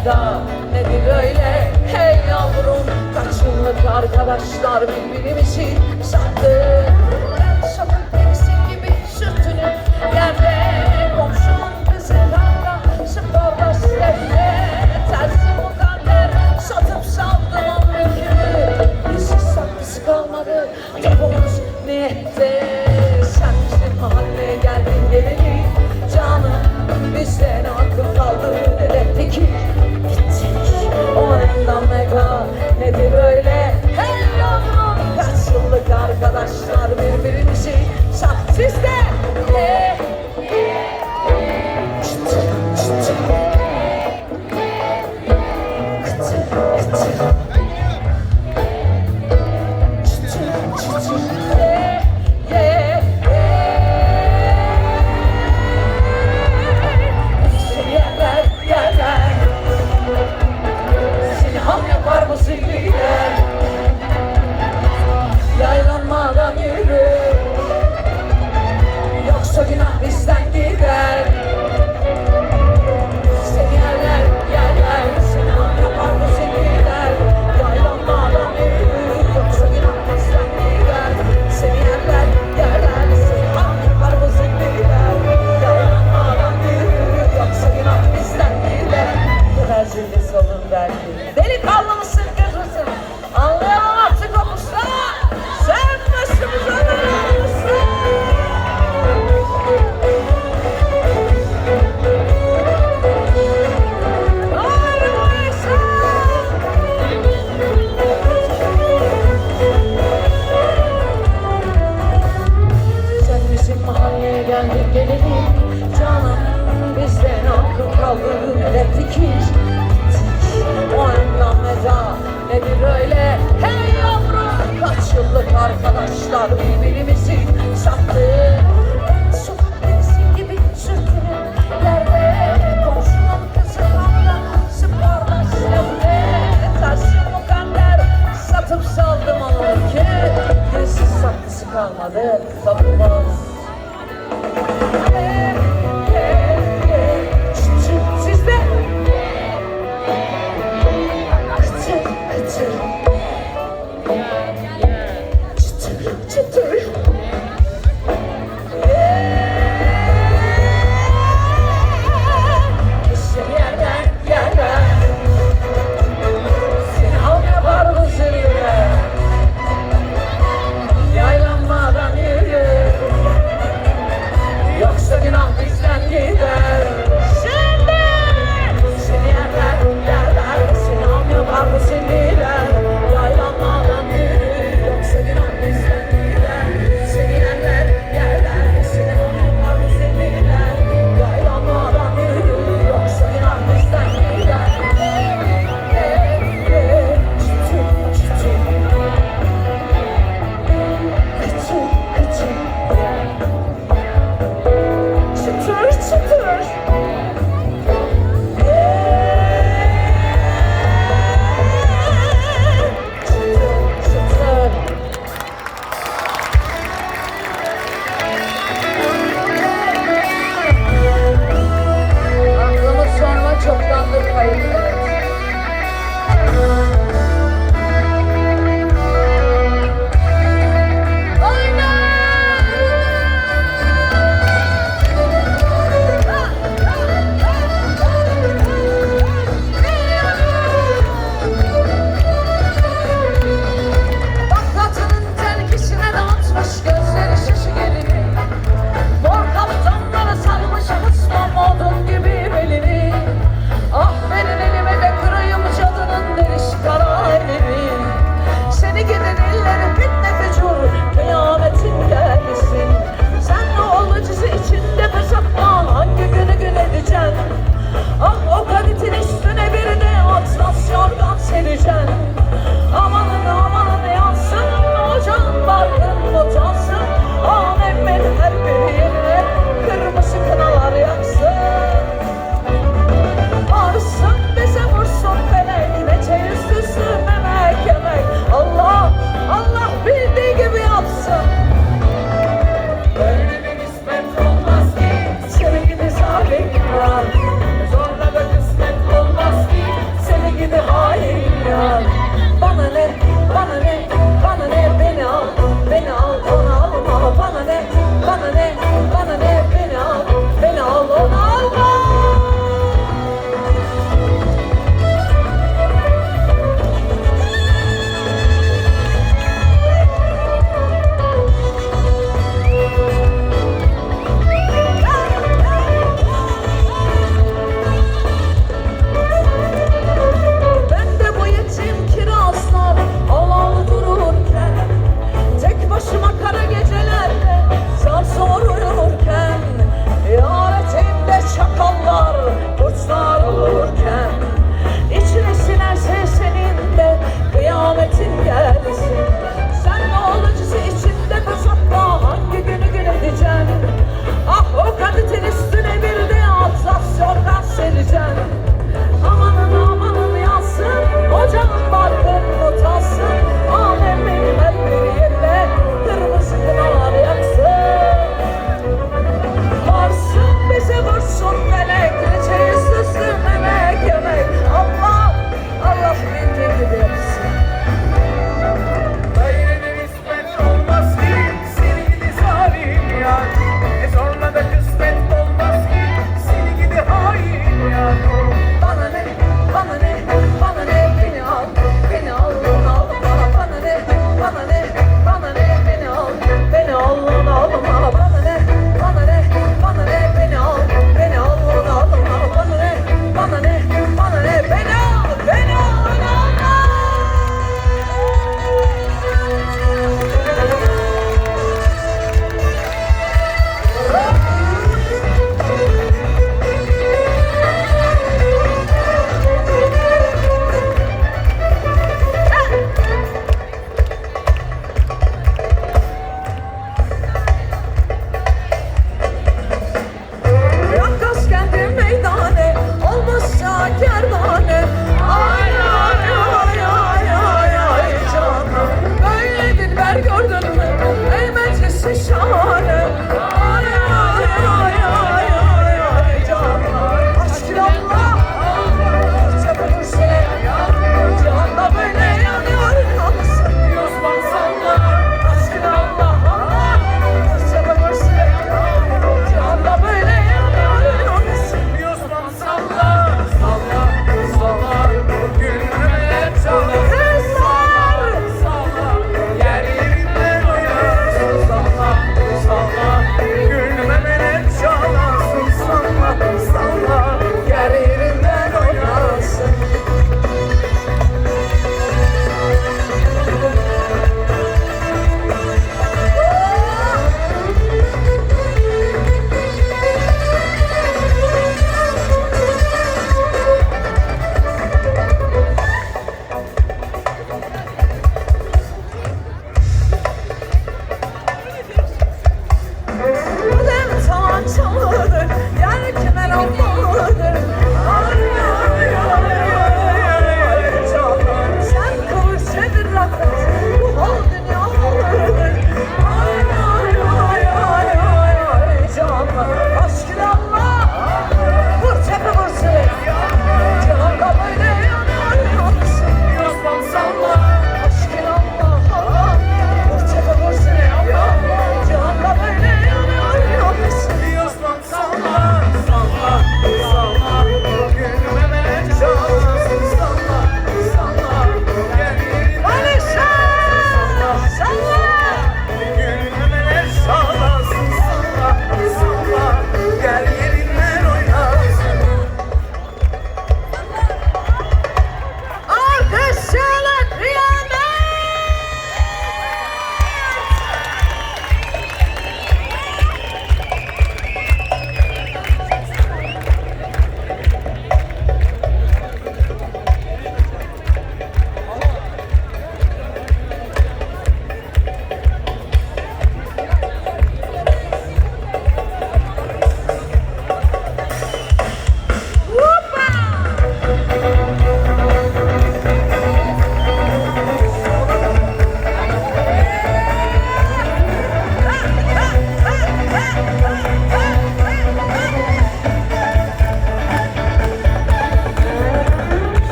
sevda nedir öyle? Hey yavrum Kaç yıllık arkadaşlar birbirim için şartlı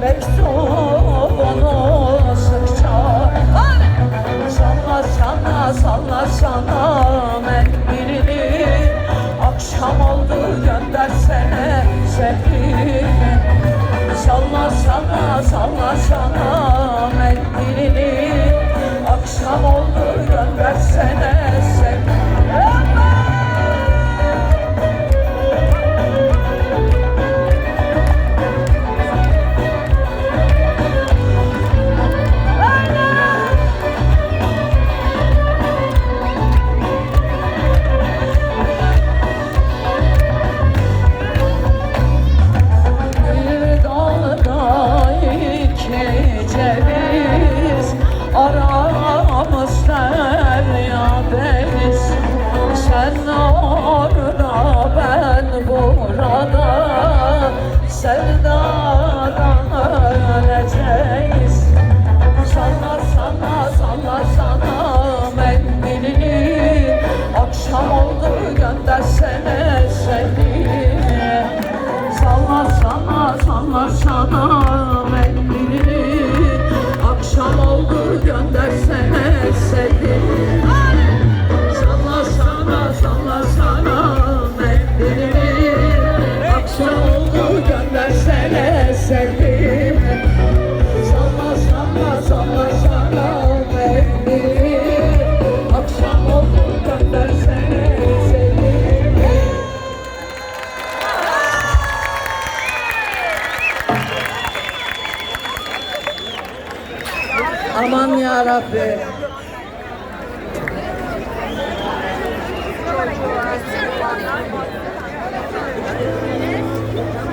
Mektubunu sıkça Salla sana salla sana mendilini Akşam oldu göndersene sevdiğini Salla sana salla sana mendilini Akşam oldu göndersene oldu göndersene sevdiğini Salla sana salla sana